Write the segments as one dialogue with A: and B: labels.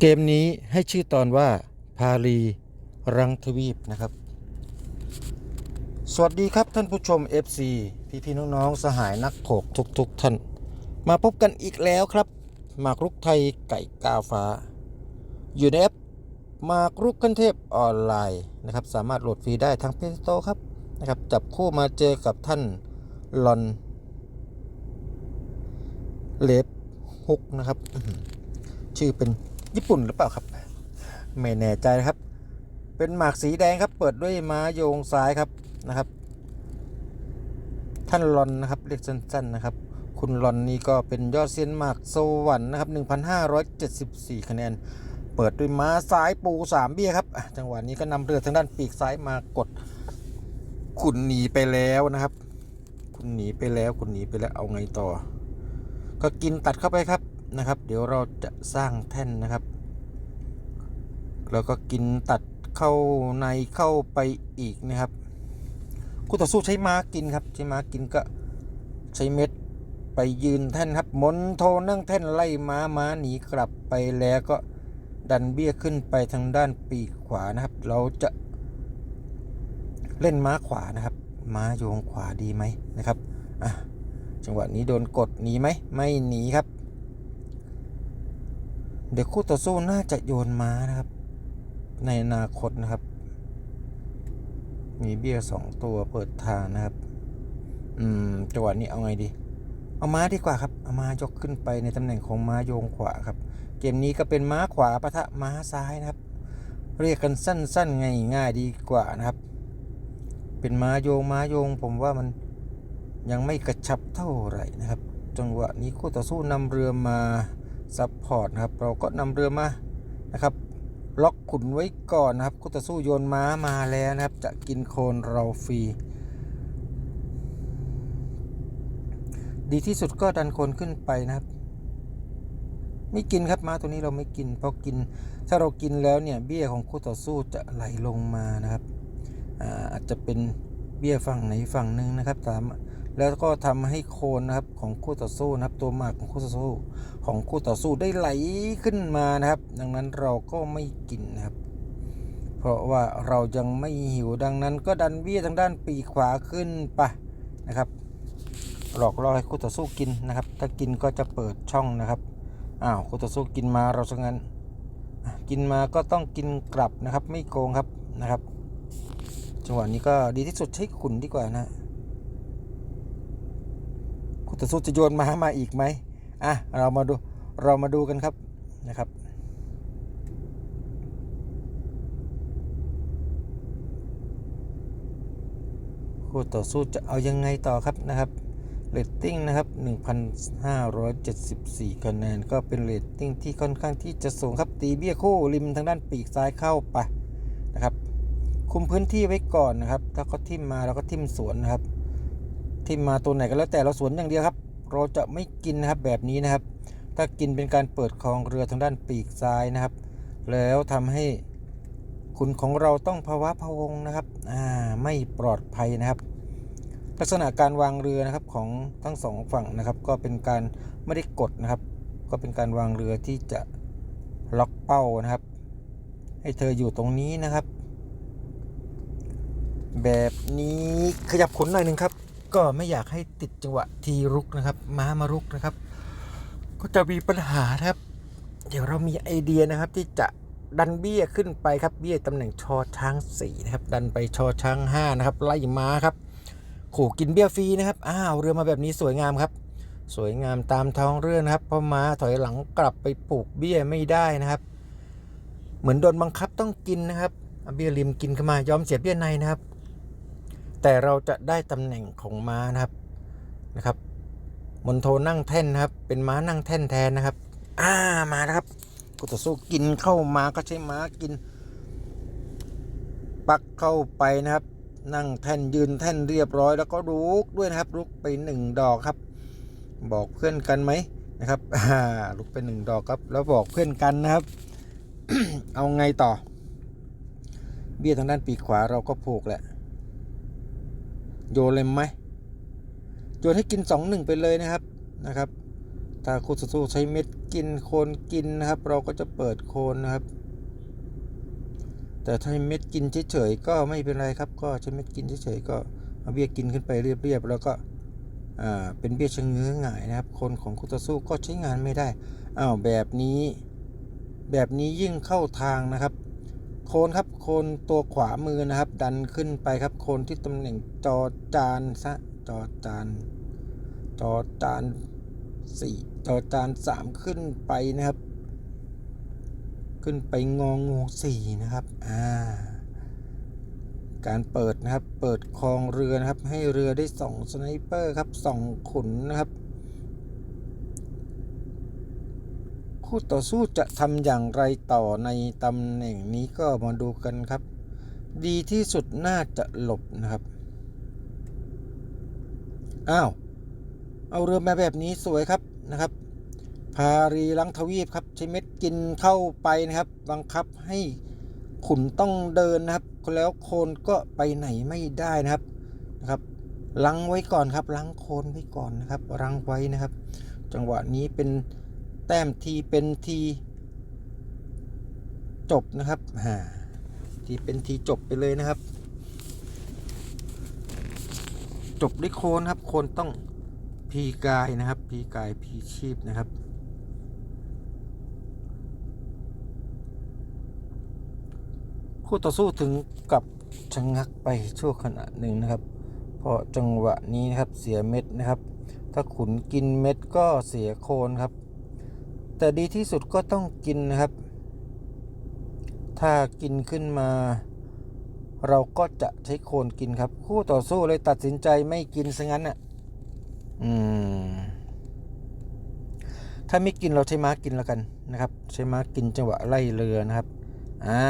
A: เกมนี้ให้ชื่อตอนว่าพาลีรังทวีปนะครับ สวัสดีครับท่านผู้ชม FC พี่พี่ๆน้องๆ สหายนักโขกทุกๆทท่าน มาพบกันอีกแล้วครับหมากรุกไทยไก่กาฟ้า อยู่ในแอปหมากรุกขั้นเทพออนไลน์นะครับ สามารถโหลดฟรีได้ทั้งเพจโตครับนะครับ จับคู่มาเจอกับท่านลอนเลฟฮุกนะครับ ชื่อเป็น ญี่ปุ่นหรือเปล่าครับ ไม่แน่ใจนะครับ เป็นหมากสีแดงครับ เปิดด้วยม้าโยงซ้ายครับนะครับ ท่านลอนนะครับเรียกสั้นๆนะครับ คุณลอนนี่ก็เป็นยอดเซียนหมากสวรรค์นะครับ1,574 คะแนน เปิดด้วยม้าซ้ายปู 3 เบี้ยครับ จังหวะนี้ก็นำเรือทางด้านปีกซ้ายมากด คุณหนีไปแล้วนะครับ คุณหนีไปแล้วคุณหนีไปแล้วเอาไงต่อ ก็กินตัดเข้าไปครับ นะครับ เดี๋ยวเราจะสร้างแท่นนะครับ แล้วก็กินตัดเข้าในเข้าไปอีกนะครับคู่ต่อสู้ใช้ม้ากินครับใช้ม้ากินก็ใช้เม็ดไปยืนแท่นครับหมนโทนั่งแท่นไล่ม้าม้าหนีกลับไปแล้วก็ดันเบี้ยขึ้นไปทางด้านปีกขวานะครับ เราจะเล่นม้าขวานะครับ ม้าโยงขวาดีไหมนะครับอะจังหวะนี้โดนกดหนีไหมไม่หนีครับ เดี๋ยวคู่ต่อสู้น่าจะโยนม้านะครับ ในอนาคตนะครับ มีเบี้ยสองตัวเปิดทางนะครับ อืมจังหวะนี้เอาไงดี เอาม้าดีกว่าครับ เอาม้ายกขึ้นไปในตำแหน่งของม้าโยงขวาครับ เกมนี้ก็เป็นม้าขวาปะทะม้าซ้ายนะครับ เรียกกันสั้นๆง่ายง่ายๆดีกว่านะครับ เป็นม้าโยงม้าโยง ผมว่ามันยังไม่กระชับเท่าไหร่นะครับ จังหวะนี้คู่ต่อสู้นำเรือมา ซัพพอร์ตนะครับ เราก็นำเรือมานะครับ ล็อกขุนไว้ก่อนนะครับคู่ต่อสู้โยนม้ามาแล้วนะครับ จะกินโคนเราฟรี ดีที่สุดก็ดันโคนขึ้นไปนะครับ ไม่กินครับม้าตัวนี้เราไม่กิน เพราะกินถ้าเรากินแล้วเนี่ยเบี้ยของคู่ต่อสู้จะไหลลงมานะครับอาอาจจะเป็นเบี้ยฝั่งไหนฝั่งหนึ่งนะครับ ตาม แล้วก็ทำให้โคนนะครับของคู่ต่อสู้นะครับ ตัวหมากของคู่ต่อสู้ของคู่ต่อสู้ได้ไหลขึ้นมานะครับ ดังนั้นเราก็ไม่กินนะครับ เพราะว่าเรายังไม่หิวดังนั้น ก็ดันเบี้ยทางด้านปีกขวาขึ้นไปนะครับ หลอกล่อให้คู่ต่อสู้กินนะครับ ถ้ากินก็จะเปิดช่องนะครับอ้าวคู่ต่อสู้กินมาเราซะงั้น กินมาก็ต้องกินกลับนะครับ ไม่โกงครับนะครับ จังหวะนี้ก็ดีที่สุดใช้ขุนดีกว่านะ ต่อสู้จะโยนมามาอีกไหมอะเรามาดูเรามาดูกันครับนะครับคู่ต่อสู้จะเอายังไงต่อครับนะครับเรตติ้งนะครับ 1,574คะแนนก็เป็นเรตติ้งที่ค่อนข้างที่จะสูงครับตีเบี้ยคู่ริมทางด้านปีกซ้ายเข้าไปนะครับ คุมพื้นที่ไว้ก่อนนะครับ ถ้าเขาทิ่มมาเราก็ทิ่มสวนนะครับ ทิ่มมาตัวไหนก็แล้วแต่เราสวนอย่างเดียวครับ เราจะไม่กินนะครับแบบนี้นะครับ ถ้ากินเป็นการเปิดคลองเรือทางด้านปีกซ้ายนะครับ แล้วทำให้คุณของเราต้องภาวะพะวงนะครับอ่าไม่ปลอดภัยนะครับ ลักษณะการวางเรือนะครับของทั้งสองฝั่งนะครับ ก็เป็นการไม่ได้กดนะครับ ก็เป็นการวางเรือที่จะล็อกเป้านะครับ ให้เธออยู่ตรงนี้นะครับ แบบนี้ขยับขนหน่อยหนึ่งครับ ก็ไม่อยากให้ติดจังหวะทีรุกนะครับ ม้ามารุกนะครับ ก็จะมีปัญหาครับ เดี๋ยวเรามีไอเดียนะครับที่จะดันเบี้ยขึ้นไปครับเบี้ยตำแหน่งชอช้างสี่นะครับดันไปชอช้างห้านะครับไล่ม้าครับขู่กินเบี้ยฟรีนะครับอ้าวเรือมาแบบนี้สวยงามครับ สวยงามตามท้องเรือนะครับเพราะม้าถอยหลังกลับไปปลูกเบี้ยไม่ได้นะครับ เหมือนโดนบังคับต้องกินนะครับเอาเบี้ยริมกินเข้ามายอมเสียเบี้ยในนะครับ แต่เราจะได้ตำแหน่งของม้านะครับนะครับมนโทนั่งแท่นนะครับ เป็นม้านั่งแท่นแทนนะครับ อ่ามานะครับกูต่อสู้กินเข้ามาก็ใช้ม้ากิน ปักเข้าไปนะครับ นั่งแท่นยืนแท่นเรียบร้อย แล้วก็รุกด้วยนะครับรุกไปหนึ่งดอกครับ บอกเพื่อนกันไหมนะครับอ่าลุกไปหนึ่งดอกครับ แล้วบอกเพื่อนกันนะครับ เอาไงต่อ เบี้ยทางด้านปีกขวาเราก็ผูกแหละ โยนเลยไหมโยนให้กินสองหนึ่งไปเลยนะครับนะครับ ถ้าคู่ต่อสู้ใช้เม็ดกินโคนกินนะครับ เราก็จะเปิดโคนนะครับ แต่ถ้าเม็ดกินเฉยๆก็ไม่เป็นไรครับ ก็ใช้เม็ดกินเฉยๆก็เอาเบี้ยกินขึ้นไปเรียบๆแล้วก็อ่าเป็นเบี้ยชะเง้อหงายนะครับ คนของคู่ต่อสู้ก็ใช้งานไม่ได้อ้าวแบบนี้ แบบนี้ยิ่งเข้าทางนะครับ โคนครับโคนตัวขวามือนะครับ ดันขึ้นไปครับ โคนที่ตำแหน่งจอจานซะจอจานจอจานสี่จอจานสามขึ้นไปนะครับ ขึ้นไปงองงูสี่นะครับอ่าการเปิดนะครับ เปิดคลองเรือนะครับ ให้เรือได้ส่องสไนเปอร์ครับส่องขุนนะครับ คู่ต่อสู้จะทำอย่างไรต่อในตำแหน่งนี้ก็มาดูกันครับ ดีที่สุดน่าจะหลบนะครับ อ้าว เอาเรือมาแบบนี้สวยครับนะครับ พารีลังทวีปครับใช้เม็ดกินเข้าไปนะครับ บังคับให้ขุนต้องเดินนะครับ แล้วโคนก็ไปไหนไม่ได้นะครับนะครับลังไว้ก่อนครับลังโคนไว้ก่อนนะครับลังไว้นะครับ จังหวะนี้เป็น แต้มทีเป็นทีจบนะครับฮ่าทีเป็นทีจบไปเลยนะครับ จบด้วยโคนครับ โคนต้องพีกายนะครับ พีกายพีชีพนะครับ คู่ต่อสู้ถึงกับชะงักไปชั่วขณะหนึ่งนะครับ เพราะจังหวะนี้นะครับเสียเม็ดนะครับ ถ้าขุนกินเม็ดก็เสียโคนครับ แต่ดีที่สุดก็ต้องกินนะครับ ถ้ากินขึ้นมา เราก็จะใช้โคนกินครับ คู่ต่อสู้เลยตัดสินใจไม่กินซะงั้นอะอืมถ้าไม่กินเราใช้ม้ากินแล้วกันนะครับ ใช้ม้ากินจังหวะไล่เรือนะครับอ่า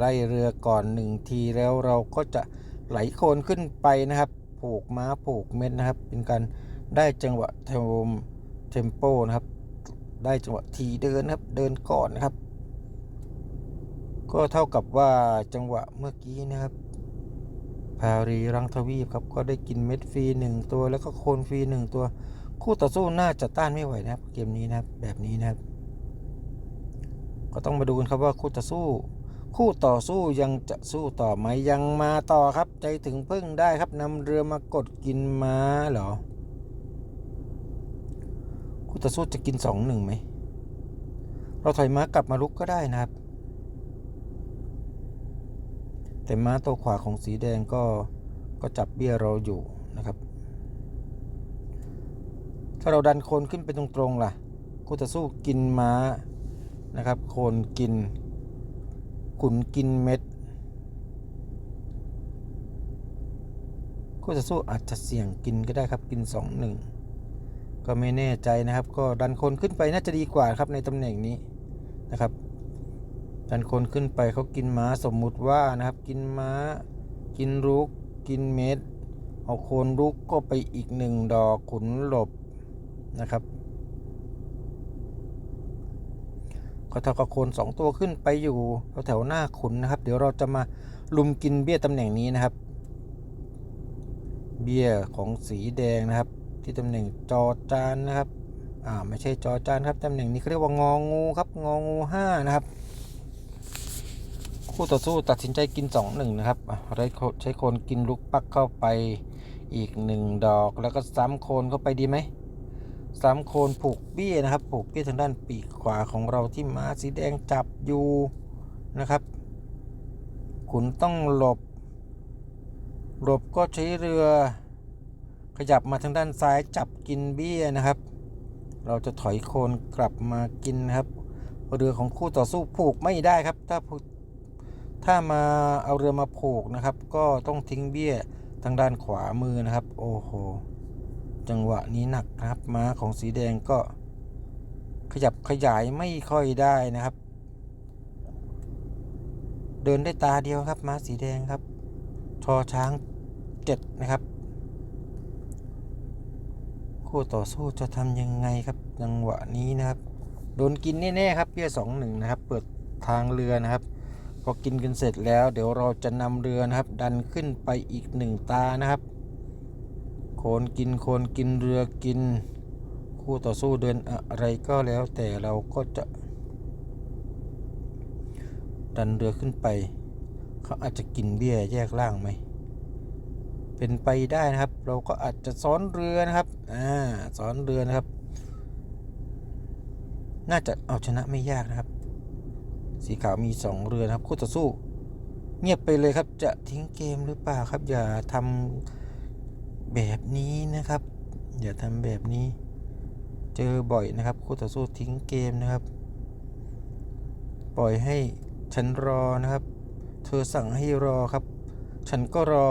A: ไล่เรือก่อนหนึ่งทีแล้วเราก็จะไหลโคนขึ้นไปนะครับ ผูกม้าผูกเม็ดนะครับ เป็นการได้จังหวะเทมเทมโปนะครับ ได้จังหวะทีเดินครับ เดินก่อนนะครับ ก็เท่ากับว่าจังหวะเมื่อกี้นะครับพารีรังทวีปครับก็ได้กินเม็ดฟรีหนึ่งตัว แล้วก็โคนฟรีหนึ่งตัว คู่ต่อสู้น่าจะต้านไม่ไหวนะครับ เกมนี้นะครับแบบนี้นะครับ ก็ต้องมาดูกันครับว่าคู่ต่อสู้ คู่ต่อสู้ยังจะสู้ต่อไหมยังมาต่อครับ ใจถึงพึ่งได้ครับนำเรือมากดกินม้าเหรอ ต่อสู้จะกินสองหนึ่งไหม เราถอยม้ากลับมาลุกก็ได้นะครับ แต่ม้าตัวขวาของสีแดงก็ก็จับเบี้ยเราอยู่นะครับ ถ้าเราดันโคนขึ้นไปตรงๆล่ะคู่ต่อสู้กินม้านะครับ โคนกิน ขุนกินเม็ดคู่ต่อสู้อาจจะเสี่ยงกินก็ได้ครับกินสองหนึ่ง ก็ไม่แน่ใจนะครับ ก็ดันคนขึ้นไปน่าจะดีกว่าครับในตำแหน่งนี้นะครับ ดันคนขึ้นไปเขากินม้าสมมุติว่านะครับ กินม้า กินรุก กินเม็ดเอาโคนรุกก็ไปอีกหนึ่งดอกขุนหลบนะครับก็เท่ากับโคนสองตัวขึ้นไปอยู่แถวหน้าขุนนะครับ เดี๋ยวเราจะมาลุมกินเบี้ยตำแหน่งนี้นะครับ เบี้ยของสีแดงนะครับ ที่ตำแหน่งจอจานนะครับอ่าไม่ใช่จอจานครับตำแหน่งนี้เขาเรียกว่างองูครับงองูห้านะครับคู่ต่อสู้ตัดสินใจกิน 2 1 นะครับอะได้โคใช้โคนกินลูกปักเข้าไปอีก 1 ดอก แล้วก็ซ้ำโคนเข้าไปดีไหมซ้ำโคนผูกเบี้ยนะครับ ผูกเบี้ยทางด้านปีกขวาของเราที่ม้าสีแดงจับอยู่นะครับ ขุนต้องหลบ หลบก็ใช้เรือ ขยับมาทางด้านซ้ายจับกินเบี้ยนะครับ เราจะถอยโคนกลับมากินครับ เรือของคู่ต่อสู้ผูกไม่ได้ครับ ถ้าถ้ามาเอาเรือมาผูกนะครับ ก็ต้องทิ้งเบี้ยทางด้านขวามือนะครับ โอ้โห จังหวะนี้หนักนะครับ ม้าของสีแดงก็ ขยับขยายไม่ค่อยได้นะครับ เดินได้ตาเดียวครับ ม้าสีแดงครับ ชอช้างเจ็ดนะครับ คู่ต่อสู้จะทำยังไงครับจังหวะนี้นะครับ โดนกินแน่ๆครับเบี้ยสองหนึ่งนะครับ เปิดทางเรือนะครับ พอกินกันเสร็จแล้ว เดี๋ยวเราจะนำเรือนะครับ ดันขึ้นไปอีกหนึ่งตานะครับ โคนกินโคนกินเรือกิน คู่ต่อสู้เดินอะไรก็แล้วแต่เราก็จะ ดันเรือขึ้นไป เขาอาจจะกินเบี้ยแยกล่างไหม เป็นไปได้นะครับ เราก็อาจจะซ้อนเรือนะครับอ่าซ้อนเรือนะครับ น่าจะเอาชนะไม่ยากนะครับ สีขาวมีสองเรือนะครับคู่ต่อสู้ เงียบไปเลยครับจะทิ้งเกมหรือเปล่าครับ อย่าทำแบบนี้นะครับ อย่าทำแบบนี้ เจอบ่อยนะครับคู่ต่อสู้ทิ้งเกมนะครับ ปล่อยให้ฉันรอนะครับ เธอสั่งให้รอครับ ฉันก็รอ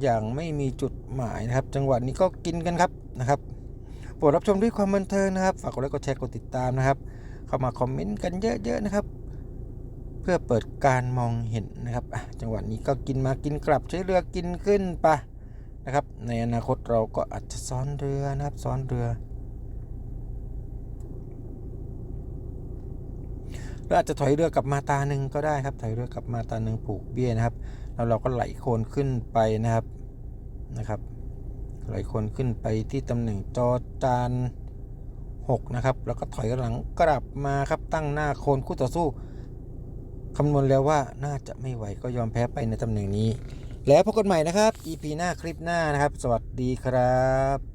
A: อย่างไม่มีจุดหมายนะครับ จังหวัดนี้ก็กินกันครับนะครับโปรดรับชมด้วยความบันเทิงนะครับ ฝากกดไลค์กดแชร์กดติดตามนะครับ เข้ามาคอมเมนต์กันเยอะๆนะครับ เพื่อเปิดการมองเห็นนะครับจังหวัดนี้ก็กินมากินกลับใช้เรือกินขึ้นไปนะครับ ในอนาคตเราก็อาจจะซ้อนเรือนะครับ ซ้อนเรือ ราอาจจะถอยเรือกลับมาตาหนึ่งก็ได้ครับ ถอยเรือกลับมาตาหนึ่งผูกเบี้ยนะครับ แล้วเราก็ไหลโคนขึ้นไปนะครับนะครับ ไหลโคนขึ้นไปที่ตำแหน่งจอจาน6นะครับ แล้วก็ถอยหลังกลับมาครับตั้งหน้าโคนคู่ต่อสู้คำนวณแล้วว่าน่าจะไม่ไหวก็ยอมแพ้ไปในตำแหน่งนี้ แล้วพบกันใหม่นะครับ EP หน้าคลิปหน้านะครับ สวัสดีครับ